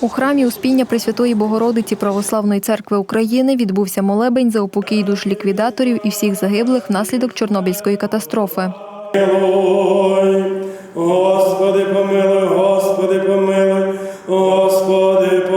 У храмі Успіння Пресвятої Богородиці Православної церкви України відбувся молебень за упокій душ ліквідаторів і всіх загиблих внаслідок Чорнобильської катастрофи. Господи, помилуй, Господи, помилуй, Господи.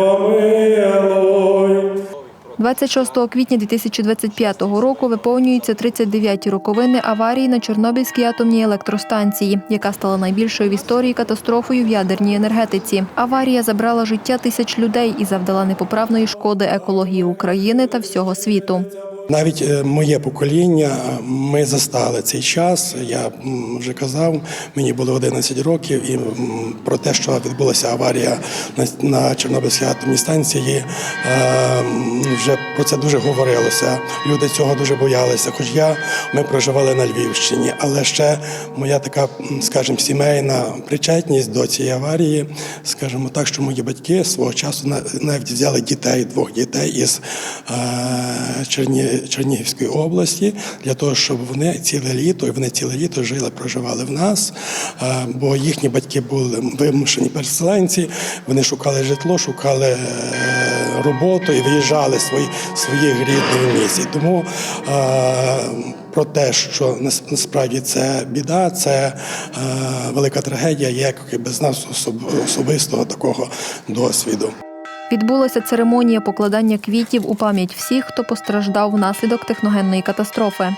26 квітня 2025 року виповнюються 39-ті роковини аварії на Чорнобильській атомній електростанції, яка стала найбільшою в історії катастрофою в ядерній енергетиці. Аварія забрала життя тисяч людей і завдала непоправної шкоди екології України та всього світу. Навіть е, моє покоління, ми застали цей час. Я вже казав, мені було 11 років, і про те, що відбулася аварія на, Чорнобильській атомній станції, е, вже про це дуже говорилося. Люди цього дуже боялися. Хоч я ми проживали на Львівщині, але ще моя така, скажімо, сімейна причетність до цієї аварії, скажімо так, що мої батьки свого часу на- навіть взяли дітей, двох дітей із е, Черні, Чернігівської області для того, щоб вони ціле літо, і вони ціле літо жили, проживали в нас, е, бо їхні батьки були вимушені переселенці, вони шукали житло, шукали е, роботу і виїжджали свої, своїх рідних місць. Тому е, про те, що насправді це біда, це велика трагедія, як без нас особистого такого досвіду. Відбулася церемонія покладання квітів у пам'ять всіх, хто постраждав внаслідок техногенної катастрофи.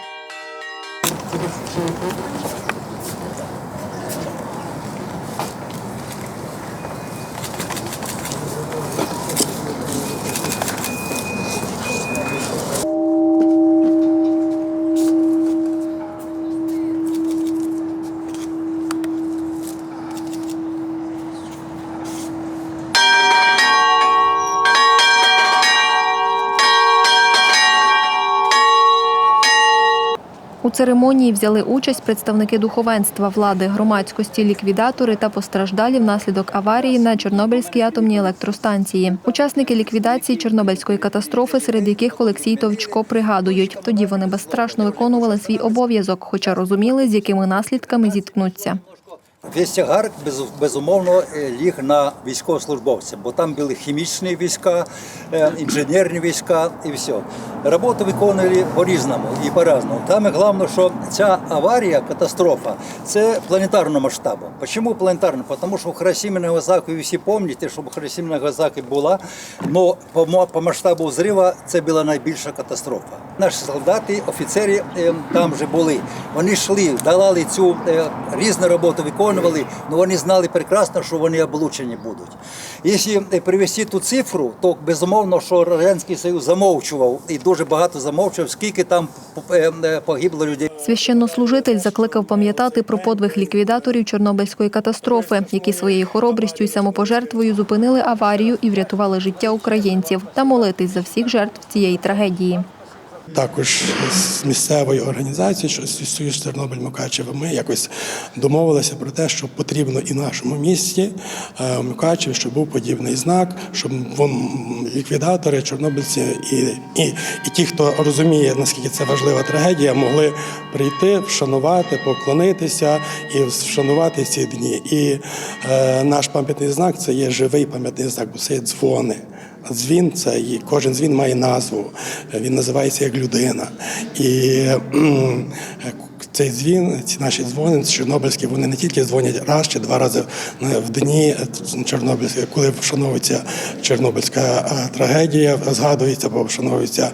У церемонії взяли участь представники духовенства, влади, громадськості, ліквідатори та постраждалі внаслідок аварії на Чорнобильській атомній електростанції. Учасники ліквідації Чорнобильської катастрофи, серед яких Олексій Товчко пригадують. Тоді вони безстрашно виконували свій обов'язок, хоча розуміли, з якими наслідками зіткнуться. Весь тягар без, безумовно е, ліг на військовослужбовців, бо там були хімічні війська, е, інженерні війська і все. Роботу виконували по-різному і по-разному. Там головне, що ця аварія, катастрофа, це планетарного масштабу. Чому планетарно? Тому що в Хиросімі на всі пам'ятаєте, що в Хиросімі на була, але по, масштабу взриву це була найбільша катастрофа. Наші солдати, офіцери е, там вже були. Вони йшли, давали цю е, різну роботу, виконували, але вони знали прекрасно, що вони облучені будуть. Якщо е, привести ту цифру, то безумовно, що Радянський Союз замовчував і дуже багато замовчував, скільки там е, е, погибло людей. Священнослужитель закликав пам'ятати про подвиг ліквідаторів Чорнобильської катастрофи, які своєю хоробрістю і самопожертвою зупинили аварію і врятували життя українців, та молитись за всіх жертв цієї трагедії. Також з місцевою організацією, що Союз Тернопіль Мукачева, ми якось домовилися про те, що потрібно і нашому місті е, в Мукачеві, щоб був подібний знак, щоб вон ліквідатори, чорнобильці і, і, і ті, хто розуміє, наскільки це важлива трагедія, могли прийти, вшанувати, поклонитися і вшанувати ці дні. І е, наш пам'ятний знак це є живий пам'ятний знак, бо це є дзвони. Дзвін це і кожен дзвін має назву. Він називається як людина. І цей дзвін, ці наші дзвони чорнобильські, вони не тільки дзвонять раз чи два рази в дні Чорнобильські, коли вшановується Чорнобильська е, трагедія, згадується або вшановуються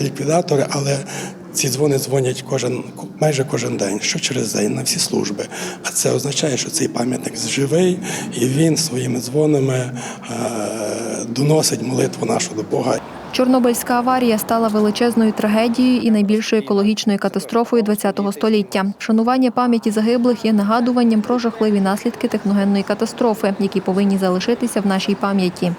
ліквідатори, але ці дзвони дзвонять кожен майже кожен день, що через день на всі служби. А це означає, що цей пам'ятник живий, і він своїми дзвонами е, доносить молитву нашу до Бога. Чорнобильська аварія стала величезною трагедією і найбільшою екологічною катастрофою ХХ століття. Шанування пам'яті загиблих є нагадуванням про жахливі наслідки техногенної катастрофи, які повинні залишитися в нашій пам'яті.